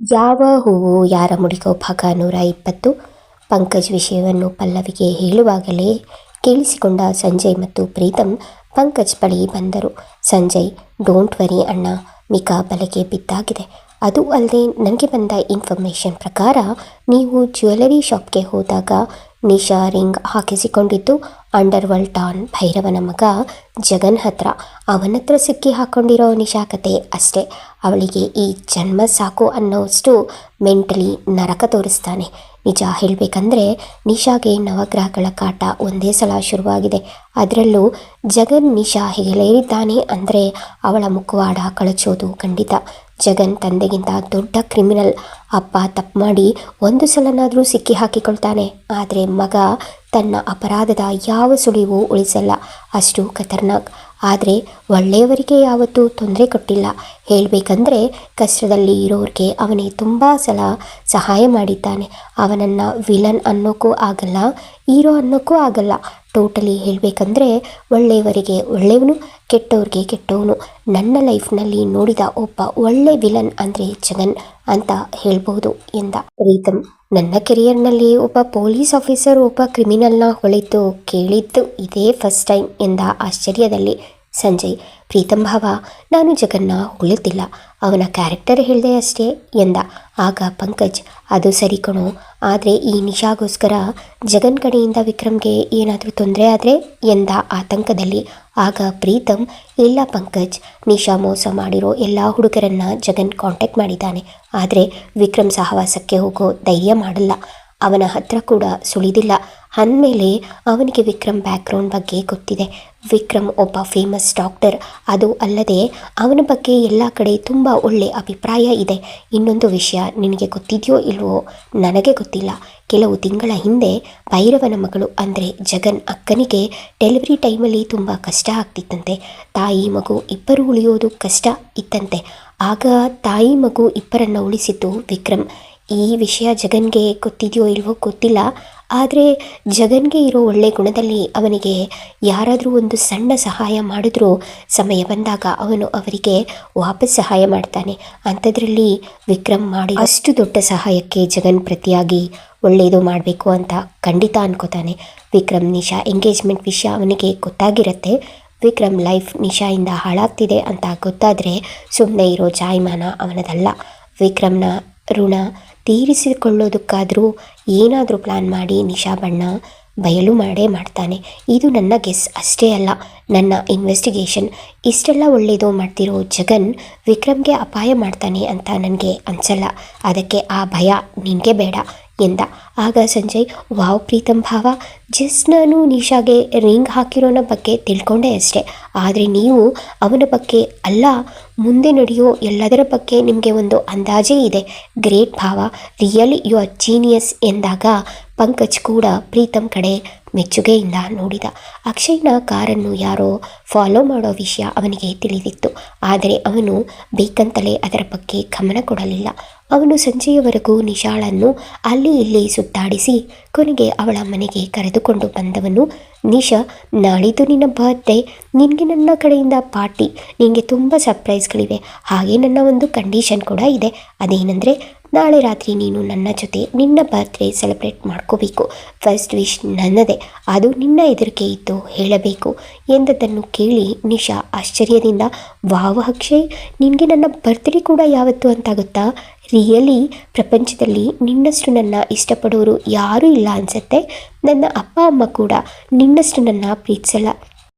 ಯಾವ ಹೂವು ಯಾರ ಮುಡಿಗೋ ಭಾಗ ನೂರ ಇಪ್ಪತ್ತು? ಪಂಕಜ್ ವಿಷಯವನ್ನು ಪಲ್ಲವಿಗೆ ಹೇಳುವಾಗಲೇ ಕೇಳಿಸಿಕೊಂಡ ಸಂಜಯ್ ಮತ್ತು ಪ್ರೀತಮ್ ಪಂಕಜ್ ಬಳಿ ಬಂದರು. ಸಂಜಯ್ ಡೋಂಟ್ ವರಿ ಅಣ್ಣ, ಮಿಕಾ ಬಲೆಗೆ ಬಿದ್ದಾಗಿದೆ. ಅದು ಅಲ್ಲದೆ ನನಗೆ ಬಂದ ಇನ್ಫಾರ್ಮೇಷನ್ ಪ್ರಕಾರ, ನೀವು ಜ್ಯುವೆಲರಿ ಶಾಪ್ಗೆ ಹೋದಾಗ ನಿಶಾ ರಿಂಗ್ ಹಾಕಿಸಿಕೊಂಡಿದ್ದು ಅಂಡರ್ ವರ್ಲ್ಡ್ ಟಾನ್ ಭೈರವನ ಮಗ ಜಗನ್ ಹತ್ರ. ಅವನ ಹತ್ರ ಸಿಕ್ಕಿ ಹಾಕೊಂಡಿರೋ ನಿಶಾ ಕತೆ ಅಷ್ಟೇ. ಅವಳಿಗೆ ಈ ಜನ್ಮ ಸಾಕು ಅನ್ನೋಷ್ಟು ಮೆಂಟಲಿ ನರಕ ತೋರಿಸ್ತಾನೆ. ನಿಜ ಹೇಳಬೇಕಂದ್ರೆ ನಿಶಾಗೆ ನವಗ್ರಹಗಳ ಕಾಟ ಒಂದೇ ಸಲ ಶುರುವಾಗಿದೆ. ಅದರಲ್ಲೂ ಜಗನ್ ನಿಶಾ ಹೆಗಲೇರಿದ್ದಾನೆ ಅಂದರೆ ಅವಳ ಮುಖವಾಡ ಕಳಚೋದು ಖಂಡಿತ. ಜಗನ್ ತಂದೆಗಿಂತ ದೊಡ್ಡ ಕ್ರಿಮಿನಲ್. ಅಪ್ಪ ತಪ್ಪು ಮಾಡಿ ಒಂದು ಸಲನಾದರೂ ಸಿಕ್ಕಿ ಹಾಕಿಕೊಳ್ತಾನೆ. ಆದರೆ ಮಗ ತನ್ನ ಅಪರಾಧದ ಯಾವ ಸುಳಿವು ಉಳಿಸಲ್ಲ. ಅಷ್ಟು ಖತರ್ನಾಕ್. ಆದರೆ ಒಳ್ಳೆಯವರಿಗೆ ಯಾವತ್ತೂ ತೊಂದರೆ ಕೊಟ್ಟಿಲ್ಲ. ಹೇಳಬೇಕಂದ್ರೆ ಕಷ್ಟದಲ್ಲಿ ಇರೋರಿಗೆ ಅವನೇ ತುಂಬ ಸಲ ಸಹಾಯ ಮಾಡಿದ್ದಾನೆ. ಅವನನ್ನು ವಿಲನ್ ಅನ್ನೋಕ್ಕೂ ಆಗಲ್ಲ, ಹೀರೋ ಅನ್ನೋಕ್ಕೂ ಆಗಲ್ಲ. ಟೋಟಲಿ ಹೇಳಬೇಕಂದ್ರೆ ಒಳ್ಳೆಯವರಿಗೆ ಒಳ್ಳೆಯವನು, ಕೆಟ್ಟವ್ರಿಗೆ ಕೆಟ್ಟವನು. ನನ್ನ ಲೈಫ್ನಲ್ಲಿ ನೋಡಿದ ಒಬ್ಬ ಒಳ್ಳೆ ವಿಲನ್ ಅಂದರೆ ಜಗನ್ ಅಂತ ಹೇಳ್ಬೋದು ಎಂದ. ಪ್ರೀತಮ್ ನನ್ನ ಕೆರಿಯರ್ನಲ್ಲಿ ಒಬ್ಬ ಪೊಲೀಸ್ ಆಫೀಸರ್, ಒಬ್ಬ ಕ್ರಿಮಿನಲ್ನ ಹೊಳಿತು ಕೇಳಿದ್ದು ಇದೇ ಫಸ್ಟ್ ಟೈಮ್ ಎಂದ ಆಶ್ಚರ್ಯದಲ್ಲಿ. ಸಂಜಯ್, ಪ್ರೀತಂ ಭಾವ, ನಾನು ಜಗನ್ನ ಹೊಗಳುತ್ತಿಲ್ಲ ಅವನ ಕ್ಯಾರೆಕ್ಟರ್ ಹೇಳಿದೆ ಅಷ್ಟೇ ಎಂದ. ಆಗ ಪಂಕಜ್, ಅದು ಸರಿ ಕಣೋ, ಆದರೆ ಈ ನಿಶಾಗೋಸ್ಕರ ಜಗನ್ ಕಡೆಯಿಂದ ವಿಕ್ರಮ್ಗೆ ಏನಾದರೂ ತೊಂದರೆ ಆದರೆ ಎಂದ ಆತಂಕದಲ್ಲಿ. ಆಗ ಪ್ರೀತಮ್ ಇಲ್ಲ ಪಂಕಜ್, ನಿಶಾ ಮೋಸ ಮಾಡಿರೋ ಎಲ್ಲ ಹುಡುಗರನ್ನ ಜಗನ್ ಕಾಂಟ್ಯಾಕ್ಟ್ ಮಾಡಿದ್ದಾನೆ. ಆದರೆ ವಿಕ್ರಮ್ ಸಹವಾಸಕ್ಕೆ ಹೋಗೋ ಧೈರ್ಯ ಮಾಡಲ್ಲ. ಅವನ ಹತ್ರ ಕೂಡ ಸುಳಿದಿಲ್ಲ. ಅಂದಮೇಲೆ ಅವನಿಗೆ ವಿಕ್ರಮ್ ಬ್ಯಾಕ್ಗ್ರೌಂಡ್ ಬಗ್ಗೆ ಗೊತ್ತಿದೆ. ವಿಕ್ರಮ್ ಒಬ್ಬ ಫೇಮಸ್ ಡಾಕ್ಟರ್ ಅದು ಅಲ್ಲದೆ ಅವನ ಬಗ್ಗೆ ಎಲ್ಲ ಕಡೆ ತುಂಬ ಒಳ್ಳೆ ಅಭಿಪ್ರಾಯ ಇದೆ. ಇನ್ನೊಂದು ವಿಷಯ ನಿನಗೆ ಗೊತ್ತಿದೆಯೋ ಇಲ್ವೋ ನನಗೆ ಗೊತ್ತಿಲ್ಲ. ಕೆಲವು ತಿಂಗಳ ಹಿಂದೆ ಭೈರವನ ಮಗಳು ಅಂದರೆ ಜಗನ್ ಅಕ್ಕನಿಗೆ ಡೆಲಿವರಿ ಟೈಮಲ್ಲಿ ತುಂಬ ಕಷ್ಟ ಆಗ್ತಿತ್ತಂತೆ. ತಾಯಿ ಮಗು ಇಬ್ಬರು ಉಳಿಯೋದು ಕಷ್ಟ ಇತ್ತಂತೆ. ಆಗ ತಾಯಿ ಮಗು ಇಬ್ಬರನ್ನು ಉಳಿಸಿದ್ದು ವಿಕ್ರಮ್. ಈ ವಿಷಯ ಜಗನ್ಗೆ ಗೊತ್ತಿದೆಯೋ ಇಲ್ವೋ ಗೊತ್ತಿಲ್ಲ. ಆದರೆ ಜಗನ್ಗೆ ಇರೋ ಒಳ್ಳೆ ಗುಣದಲ್ಲಿ ಅವನಿಗೆ ಯಾರಾದರೂ ಒಂದು ಸಣ್ಣ ಸಹಾಯ ಮಾಡಿದ್ರೂ ಸಮಯ ಬಂದಾಗ ಅವನು ಅವರಿಗೆ ವಾಪಸ್ ಸಹಾಯ ಮಾಡ್ತಾನೆ. ಅಂಥದ್ರಲ್ಲಿ ವಿಕ್ರಮ್ ಮಾಡಿ ಅಷ್ಟು ದೊಡ್ಡ ಸಹಾಯಕ್ಕೆ ಜಗನ್ ಪ್ರತಿಯಾಗಿ ಒಳ್ಳೆಯದು ಮಾಡಬೇಕು ಅಂತ ಖಂಡಿತ ಅನ್ಕೋತಾನೆ. ವಿಕ್ರಮ್, ನಿಶಾ ಎಂಗೇಜ್ಮೆಂಟ್ ವಿಷಯ ಅವನಿಗೆ ಗೊತ್ತಾಗಿರುತ್ತೆ. ವಿಕ್ರಮ್ ಲೈಫ್ ನಿಶಾಯಿಂದ ಹಾಳಾಗ್ತಿದೆ ಅಂತ ಗೊತ್ತಾದರೆ ಸುಮ್ಮನೆ ಇರೋ ಜಾಯಮಾನ ಅವನದಲ್ಲ. ವಿಕ್ರಮ್ನ ಋಣ ತೀರಿಸಿಕೊಳ್ಳೋದಕ್ಕಾದರೂ ಏನಾದರೂ ಪ್ಲ್ಯಾನ್ ಮಾಡಿ ನಿಶಾ ಬಣ್ಣ ಬಯಲು ಮಾಡೇ ಮಾಡ್ತಾನೆ. ಇದು ನನ್ನ ಗೆಸ್ ಅಷ್ಟೇ ಅಲ್ಲ. ನನ್ನ ಇನ್ವೆಸ್ಟಿಗೇಷನ್ ಇಷ್ಟೆಲ್ಲ ಒಳ್ಳೆಯದು ಮಾಡ್ತಿರೋ ಜಗನ್ ವಿಕ್ರಮ್ಗೆ ಅಪಾಯ ಮಾಡ್ತಾನೆ ಅಂತ ನನಗೆ ಅನಿಸಲ್ಲ. ಅದಕ್ಕೆ ಆ ಭಯ ನಿನಗೆ ಬೇಡ ಎಂದ. ಆಗ ಸಂಜಯ್, ವಾವ್ ಪ್ರೀತಂ ಭಾವ ಜಸ್ಟ್ ನಾನು ನಿಶಾಗೆ ರಿಂಗ್ ಹಾಕಿರೋನ ಬಗ್ಗೆ ತಿಳ್ಕೊಂಡೆ ಅಷ್ಟೆ. ಆದರೆ ನೀವು ಅವನ ಬಗ್ಗೆ ಅಲ್ಲ ಮುಂದೆ ನಡೆಯೋ ಎಲ್ಲದರ ಬಗ್ಗೆ ನಿಮಗೆ ಒಂದು ಅಂದಾಜೇ ಇದೆ. ಗ್ರೇಟ್ ಭಾವ, ರಿಯಲ್ ಯು ಆರ್ ಜೀನಿಯಸ್ ಎಂದಾಗ ಪಂಕಜ್ ಕೂಡ ಪ್ರೀತಮ್ ಕಡೆ ಮೆಚ್ಚುಗೆಯಿಂದ ನೋಡಿದ. ಅಕ್ಷಯ್ನ ಕಾರನ್ನು ಯಾರೋ ಫಾಲೋ ಮಾಡೋ ವಿಷಯ ಅವನಿಗೆ ತಿಳಿದಿತ್ತು. ಆದರೆ ಅವನು ಬೇಕಂತಲೇ ಅದರ ಬಗ್ಗೆ ಗಮನ ಕೊಡಲಿಲ್ಲ. ಅವನು ಸಂಜೆಯವರೆಗೂ ನಿಶಾಳನ್ನು ಅಲ್ಲಿ ಇಲ್ಲಿ ಸುತ್ತಾಡಿಸಿ ಕೊನೆಗೆ ಅವಳ ಮನೆಗೆ ಕರೆದುಕೊಂಡು ಬಂದವನು, ನಿಶಾ, ನಾಳಿದ್ದು ನಿನ್ನ ಬರ್ತ್ಡೇ ನಿನಗೆ ನನ್ನ ಕಡೆಯಿಂದ ಪಾರ್ಟಿ ನಿನಗೆ ತುಂಬ ಸರ್ಪ್ರೈಸ್ಗಳಿವೆ ಹಾಗೆ ನನ್ನ ಒಂದು ಕಂಡೀಷನ್ ಕೂಡ ಇದೆ. ಅದೇನೆಂದರೆ, ನಾಳೆ ರಾತ್ರಿ ನೀನು ನನ್ನ ಜೊತೆ ನಿನ್ನ ಬರ್ತ್ಡೇ ಸೆಲೆಬ್ರೇಟ್ ಮಾಡ್ಕೋಬೇಕು. ಫಸ್ಟ್ ವಿಶ್ ನನ್ನದೇ. ಅದು ನಿನ್ನ ಎದುರಿಕೆ ಇತ್ತು ಹೇಳಬೇಕು. ಎಂದದನ್ನು ಕೇಳಿ ನಿಶಾ ಆಶ್ಚರ್ಯದಿಂದ ವಾವ್ ಅಕ್ಷಯ್. ನಿನಗೆ ನನ್ನ ಬರ್ತ್ಡೇ ಕೂಡ ಯಾವತ್ತು ಅಂತ ಗೊತ್ತಾ? ರಿಯಲಿ ಪ್ರಪಂಚದಲ್ಲಿ ನಿನ್ನಷ್ಟು ನನ್ನ ಇಷ್ಟಪಡೋರು ಯಾರೂ ಇಲ್ಲ ಅನಿಸುತ್ತೆ. ನನ್ನ ಅಪ್ಪ, ಅಮ್ಮ ಕೂಡ ನಿನ್ನಷ್ಟು ನನ್ನ ಪ್ರೀತಿಸಲ್ಲ.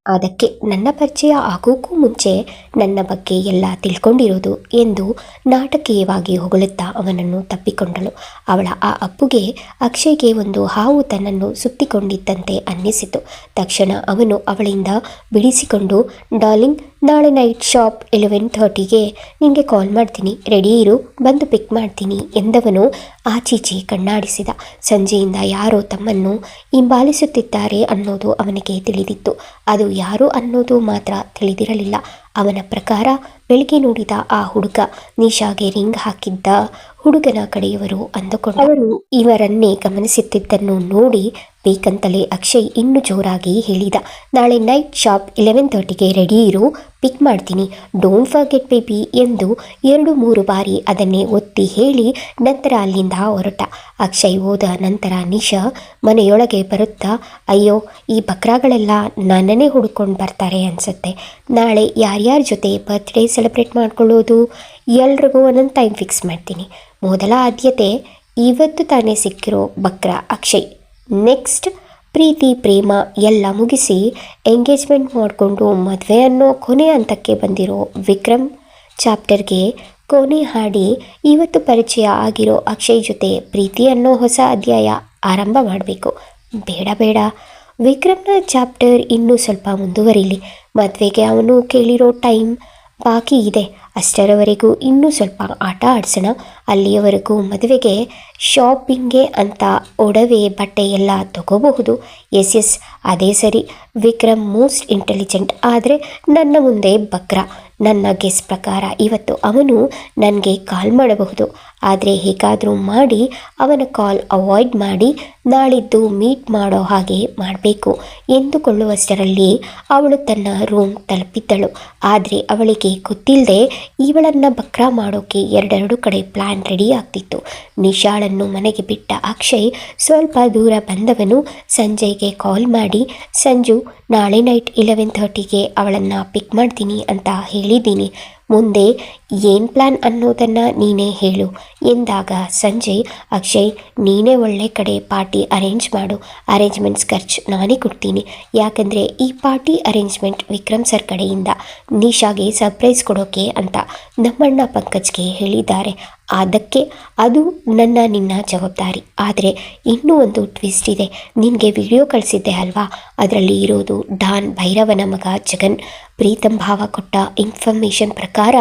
ಅದಕ್ಕೆ ನನ್ನ ಪರಿಚಯ ಆಗೋಕ್ಕೂ ಮುಂಚೆ ನನ್ನ ಬಗ್ಗೆ ಎಲ್ಲ ತಿಳ್ಕೊಂಡಿರೋದು ಎಂದು ನಾಟಕೀಯವಾಗಿ ಹೊಗಳುತ್ತಾ ಅವನನ್ನು ತಪ್ಪಿಕೊಂಡಳು. ಅವಳ ಆ ಅಪ್ಪುಗೆ ಅಕ್ಷಯ್ಗೆ ಒಂದು ಹಾವು ತನ್ನನ್ನು ಸುತ್ತಿಕೊಂಡಿದ್ದಂತೆ ಅನ್ನಿಸಿತು. ತಕ್ಷಣ ಅವನು ಅವಳಿಂದ ಬಿಡಿಸಿಕೊಂಡು, ಡಾರ್ಲಿಂಗ್ ನಾಳೆ ನೈಟ್ ಶಾಪ್ ಎಲೆವೆನ್ ಥರ್ಟಿಗೆ ನಿಮಗೆ ಕಾಲ್ ಮಾಡ್ತೀನಿ. ರೆಡಿ ಇರು. ಬಂದು ಪಿಕ್ ಮಾಡ್ತೀನಿ ಎಂದವನು ಆಚೀಚೆ ಕಣ್ಣಾಡಿಸಿದ. ಸಂಜೆಯಿಂದ ಯಾರೋ ತಮ್ಮನ್ನು ಹಿಂಬಾಲಿಸುತ್ತಿದ್ದಾರೆ ಅನ್ನೋದು ಅವನಿಗೆ ತಿಳಿದಿತ್ತು. ಅದು ಯಾರು ಅನ್ನೋದು ಮಾತ್ರ ತಿಳಿದಿರಲಿಲ್ಲ. ಅವನ ಪ್ರಕಾರ ಬೆಳಿಗ್ಗೆ ನೋಡಿದ ಆ ಹುಡುಗ ನಿಶಾಗೆ ರಿಂಗ್ ಹಾಕಿದ್ದ ಹುಡುಗನ ಕಡೆಯವರು ಅಂದುಕೊಂಡು ಅವರು ಇವರನ್ನೇ ಗಮನಿಸುತ್ತಿದ್ದನ್ನು ನೋಡಿ ಬೇಕಂತಲೇ ಅಕ್ಷಯ್ ಇನ್ನು ಜೋರಾಗಿ ಹೇಳಿದ ನಾಳೆ ನೈಟ್ ಶಾಪ್ ಇಲೆವೆನ್ ತರ್ಟಿಗೆ ರೆಡಿ ಇರು ಪಿಕ್ ಮಾಡ್ತೀನಿ. ಡೋಂಟ್ ಫರ್ಗೆಟ್ ಬೇಬಿ ಎಂದು ಎರಡು ಮೂರು ಬಾರಿ ಅದನ್ನೇ ಒತ್ತಿ ಹೇಳಿ ನಂತರ ಅಲ್ಲಿಂದ ಹೊರಟ. ಅಕ್ಷಯ್ ಹೋದ ನಂತರ ನಿಶಾ ಮನೆಯೊಳಗೆ ಬರುತ್ತಾ, ಅಯ್ಯೋ, ಈ ಬಕ್ರಾಗಳೆಲ್ಲ ನನ್ನನ್ನೇ ಹುಡ್ಕೊಂಡು ಬರ್ತಾರೆ ಅನಿಸುತ್ತೆ. ನಾಳೆ ಯಾರ್ಯಾರ ಜೊತೆ ಬರ್ತ್ಡೇ ಸೆಲೆಬ್ರೇಟ್ ಮಾಡ್ಕೊಳ್ಳೋದು? ಎಲ್ರಿಗೂ ಒಂದೊಂದು ಟೈಮ್ ಫಿಕ್ಸ್ ಮಾಡ್ತೀನಿ. ಮೊದಲ ಆದ್ಯತೆ, ಇವತ್ತು ತಾನೇ ಸಿಕ್ಕಿರೋ ಬಕ್ರ, ಅಕ್ಷಯ್. ನೆಕ್ಸ್ಟ್ ಪ್ರೀತಿ, ಪ್ರೇಮ ಎಲ್ಲ ಮುಗಿಸಿ ಎಂಗೇಜ್ಮೆಂಟ್ ಮಾಡಿಕೊಂಡು ಮದುವೆ ಅನ್ನೋ ಕೊನೆ ಹಂತಕ್ಕೆ ಬಂದಿರೋ ವಿಕ್ರಮ್ ಚಾಪ್ಟರ್ಗೆ ಕೊನೆ ಹಾಡಿ ಇವತ್ತು ಪರಿಚಯ ಆಗಿರೋ ಅಕ್ಷಯ್ ಜೊತೆ ಪ್ರೀತಿ ಅನ್ನೋ ಹೊಸ ಅಧ್ಯಾಯ ಆರಂಭ ಮಾಡಬೇಕು. ಬೇಡ ಬೇಡ. ವಿಕ್ರಮ್ನ ಚಾಪ್ಟರ್ ಇನ್ನೂ ಸ್ವಲ್ಪ ಮುಂದುವರಿಲಿ. ಮದುವೆಗೆ ಅವನು ಕೇಳಿರೋ ಟೈಮ್ ಬಾಕಿ ಇದೆ. ಅಷ್ಟರವರೆಗೂ ಇನ್ನೂ ಸ್ವಲ್ಪ ಆಟ ಆಡಿಸೋಣ. ಅಲ್ಲಿಯವರೆಗೂ ಮದುವೆಗೆ ಶಾಪಿಂಗ್ಗೆ ಅಂತ ಒಡವೆ, ಬಟ್ಟೆ ಎಲ್ಲ ತಗೋಬಹುದು. Yes yes. ಅದೇ ಸರಿ. ವಿಕ್ರಮ್ ಮೋಸ್ಟ್ ಇಂಟೆಲಿಜೆಂಟ್ ಆದರೆ ನನ್ನ ಮುಂದೆ ಬಕ್ರ. ನನ್ನ ಗೆಸ್ ಪ್ರಕಾರ ಇವತ್ತು ಅವನು ನನಗೆ ಕಾಲ್ ಮಾಡಬಹುದು. ಆದರೆ ಹೇಗಾದರೂ ಮಾಡಿ ಅವನ ಕಾಲ್ ಅವಾಯ್ಡ್ ಮಾಡಿ ನಾಳಿದ್ದು ಮೀಟ್ ಮಾಡೋ ಹಾಗೆ ಮಾಡಬೇಕು ಎಂದುಕೊಳ್ಳುವಷ್ಟರಲ್ಲಿ ಅವಳು ತನ್ನ ರೂಮ್ ತಲುಪಿದ್ದಳು. ಆದರೆ ಅವಳಿಗೆ ಗೊತ್ತಿಲ್ಲದೆ ಇವಳನ್ನು ಬಕ್ರ ಮಾಡೋಕೆ ಎರಡೆರಡು ಕಡೆ ಪ್ಲ್ಯಾನ್ ರೆಡಿ ಆಗ್ತಿತ್ತು. ನಿಶಾಳನ್ನು ಮನೆಗೆ ಬಿಟ್ಟ ಅಕ್ಷಯ್ ಸ್ವಲ್ಪ ದೂರ ಬಂದವನು ಸಂಜಯ್ಗೆ ಕಾಲ್ ಮಾಡಿ, ಸಂಜು, ನಾಳೆ ನೈಟ್ ಇಲೆವೆನ್ ಥರ್ಟಿಗೆ ಅವಳನ್ನು ಪಿಕ್ ಮಾಡ್ತೀನಿ ಅಂತ ಹೇಳಿದ್ದೀನಿ. ಮುಂದೆ ಏನ್ ಪ್ಲಾನ್ ಅನ್ನೋದನ್ನ ನೀನೇ ಹೇಳು. ಎಂದಾಗ ಸಂಜಯ್ ಅಕ್ಷಯ್, ನೀನೇ ಒಳ್ಳೆ ಕಡೆ ಪಾರ್ಟಿ ಅರೇಂಜ್ ಮಾಡು. ಅರೇಂಜ್ಮೆಂಟ್ಸ್ ಖರ್ಚು ನಾನೇ ಕೊಡ್ತೀನಿ. ಯಾಕಂದರೆ ಈ ಪಾರ್ಟಿ ಅರೇಂಜ್ಮೆಂಟ್ ವಿಕ್ರಮ್ ಸರ್ ಕಡೆಯಿಂದ ನಿಶಾಗೆ ಸರ್ಪ್ರೈಸ್ ಕೊಡೋಕೆ ಅಂತ ನಮ್ಮಣ್ಣ ಪಂಕಜ್ಗೆ ಹೇಳಿದ್ದಾರೆ. ಅದಕ್ಕೆ ಅದು ನನ್ನ ನಿನ್ನ ಜವಾಬ್ದಾರಿ. ಆದರೆ ಇನ್ನೂ ಒಂದು ಟ್ವಿಸ್ಟ್ ಇದೆ. ನಿನಗೆ ವಿಡಿಯೋ ಕಳಿಸಿದ್ದೆ ಅಲ್ವಾ? ಅದರಲ್ಲಿ ಇರೋದು ಡಾನ್ ಭೈರವನ ಮಗ ಜಗನ್. ಪ್ರೀತಂ ಭಾವ ಕೊಟ್ಟ ಇನ್ಫಾರ್ಮೇಷನ್ ಪ್ರಕಾರ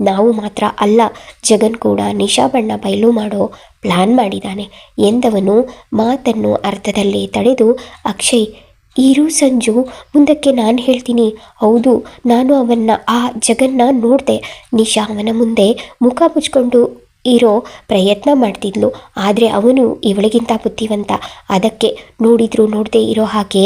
ನಾವು ಮಾತ್ರ ಅಲ್ಲ, ಜಗನ್ ಕೂಡ ನಿಶಾ ಬಣ್ಣ ಬಯಲು ಮಾಡೋ ಪ್ಲ್ಯಾನ್ ಮಾಡಿದ್ದಾನೆ ಎಂದವನು ಮಾತನ್ನು ಅರ್ಥದಲ್ಲಿ ತಡೆದು, ಅಕ್ಷಯ್, ಇರು ಸಂಜು, ಮುಂದಕ್ಕೆ ನಾನು ಹೇಳ್ತೀನಿ. ಹೌದು, ನಾನು ಅವನ್ನ, ಆ ಜಗನ್ನ ನೋಡಿದೆ. ನಿಶಾ ಅವನ ಮುಂದೆ ಮುಖ ಮುಚ್ಕೊಂಡು ಇರೋ ಪ್ರಯತ್ನ ಮಾಡ್ತಿದ್ಲು. ಆದರೆ ಅವನು ಇವಳಿಗಿಂತ ಬುದ್ಧಿವಂತ. ಅದಕ್ಕೆ ನೋಡಿದ್ರು ನೋಡದೆ ಇರೋ ಹಾಗೆ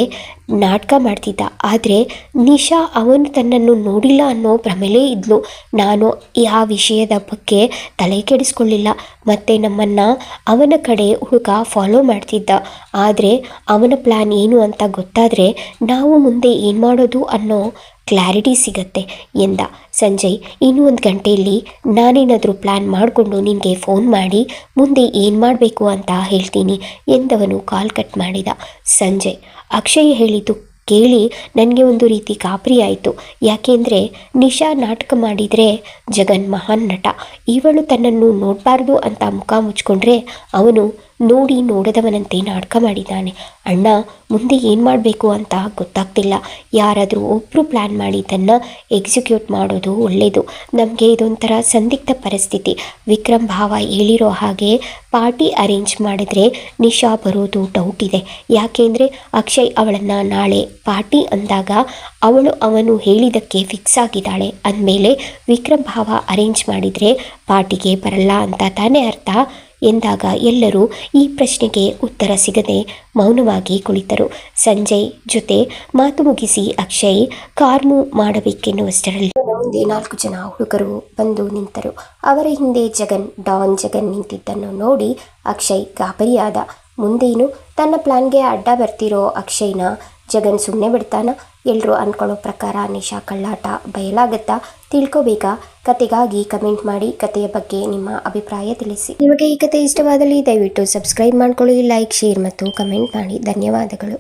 ನಾಟಕ ಮಾಡ್ತಿದ್ದ. ಆದರೆ ನಿಶಾ ಅವನು ತನ್ನನ್ನು ನೋಡಿಲ್ಲ ಅನ್ನೋ ಭ್ರಮೆಲೇ ಇದ್ಲು. ನಾನು ಆ ವಿಷಯದ ಬಗ್ಗೆ ತಲೆ ಕೆಡಿಸ್ಕೊಳ್ಳಿಲ್ಲ. ಮತ್ತು ನಮ್ಮನ್ನು ಅವನ ಕಡೆ ಹುಡುಗ ಫಾಲೋ ಮಾಡ್ತಿದ್ದ. ಆದರೆ ಅವನ ಪ್ಲ್ಯಾನ್ ಏನು ಅಂತ ಗೊತ್ತಾದರೆ ನಾವು ಮುಂದೆ ಏನು ಮಾಡೋದು ಅನ್ನೋ ಕ್ಲಾರಿಟಿ ಸಿಗತ್ತೆ ಎಂದ. ಸಂಜಯ್ ಇನ್ನೂ ಒಂದು ಗಂಟೆಯಲ್ಲಿ ನಾನೇನಾದರೂ ಪ್ಲ್ಯಾನ್ ಮಾಡಿಕೊಂಡು ನಿನಗೆ ಫೋನ್ ಮಾಡಿ, ಮುಂದೆ ಏನು ಮಾಡಬೇಕು ಅಂತ ಹೇಳ್ತೀನಿ ಎಂದವನು ಕಾಲ್ ಕಟ್ ಮಾಡಿದ. ಸಂಜಯ್, ಅಕ್ಷಯ್ ಹೇಳಿದ್ದು ಕೇಳಿ ನನಗೆ ಒಂದು ರೀತಿ ಗಾಬರಿ ಆಯಿತು. ಯಾಕೆಂದರೆ ನಿಶಾ ನಾಟಕ ಮಾಡಿದರೆ ಜಗನ್ ಮಹಾನ್ ನಟ. ಇವಳು ತನ್ನನ್ನು ನೋಡಬಾರ್ದು ಅಂತ ಮುಖ ಮುಚ್ಕೊಂಡ್ರೆ ಅವನು ನೋಡಿ ನೋಡದವನಂತೆ ನಾಟಕ ಮಾಡಿದ್ದಾನೆ. ಅಣ್ಣ, ಮುಂದೆ ಏನು ಮಾಡಬೇಕು ಅಂತ ಗೊತ್ತಾಗ್ತಿಲ್ಲ. ಯಾರಾದರೂ ಒಬ್ಬರು ಪ್ಲ್ಯಾನ್ ಮಾಡಿ ಇದನ್ನು ಎಕ್ಸಿಕ್ಯೂಟ್ ಮಾಡೋದು ಒಳ್ಳೆಯದು ನಮಗೆ ಇದೊಂಥರ ಸಂದಿಗ್ಧ ಪರಿಸ್ಥಿತಿ. ವಿಕ್ರಮ್ ಭಾವ ಹೇಳಿರೋ ಹಾಗೆ ಪಾರ್ಟಿ ಅರೇಂಜ್ ಮಾಡಿದ್ರೆ ನಿಶಾ ಬರೋದು ಡೌಟ್ ಇದೆ. ಯಾಕೆಂದರೆ ಅಕ್ಷಯ್ ಅವಳನ್ನು ನಾಳೆ ಪಾರ್ಟಿ ಅಂದಾಗ ಅವಳು ಅವನು ಹೇಳಿದ್ದಕ್ಕೆ ಫಿಕ್ಸ್ ಆಗಿದ್ದಾಳೆ. ಅಂದಮೇಲೆ ವಿಕ್ರಮ್ ಭಾವ ಅರೇಂಜ್ ಮಾಡಿದರೆ ಪಾರ್ಟಿಗೆ ಬರಲ್ಲ ಅಂತ ತಾನೇ ಅರ್ಥ. ಎಂದಾಗ ಎಲ್ಲರೂ ಈ ಪ್ರಶ್ನೆಗೆ ಉತ್ತರ ಸಿಗದೆ ಮೌನವಾಗಿ ಕುಳಿತರು. ಸಂಜಯ್ ಜೊತೆ ಮಾತು ಮುಗಿಸಿ ಅಕ್ಷಯ್, ಕಾರ್ಮು ಮಾಡಬೇಕೆನ್ನುವಷ್ಟರಲ್ಲಿ ಮುಂದೆ ನಾಲ್ಕು ಜನ ಹುಡುಗರು ಬಂದು ನಿಂತರು. ಅವರ ಹಿಂದೆ ಜಗನ್, ಡಾನ್ ಜಗನ್ ನಿಂತಿದ್ದನ್ನು ನೋಡಿ ಅಕ್ಷಯ್ ಗಾಬರಿಯಾದ. ಮುಂದೇನು, ತನ್ನ ಪ್ಲಾನ್ಗೆ ಅಡ್ಡ ಬರ್ತಿರೋ ಅಕ್ಷಯ್ನ ಜಗನ್ ಸುಮ್ಮನೆ ಬಿಡ್ತಾನ. ಎಲ್ಲರೂ ಅನ್ಕೊಳ್ಳೋ ಪ್ರಕಾರ ನಿಶಾ ಕಳ್ಳಾಟ ಬಯಲಾಗತ್ತಾ? ತಿಳ್ಕೊಬೇಕಾ ಕತೆಗಾಗಿ ಕಮೆಂಟ್ ಮಾಡಿ, ಕತೆಯ ಬಗ್ಗೆ ನಿಮ್ಮ ಅಭಿಪ್ರಾಯ ತಿಳಿಸಿ. ನಿಮಗೆ ಈ ಕತೆ ಇಷ್ಟವಾದಲ್ಲಿ ದಯವಿಟ್ಟು ಸಬ್ಸ್ಕ್ರೈಬ್ ಮಾಡ್ಕೊಳ್ಳಿ, ಲೈಕ್, ಶೇರ್ ಮತ್ತು ಕಮೆಂಟ್ ಮಾಡಿ. ಧನ್ಯವಾದಗಳು.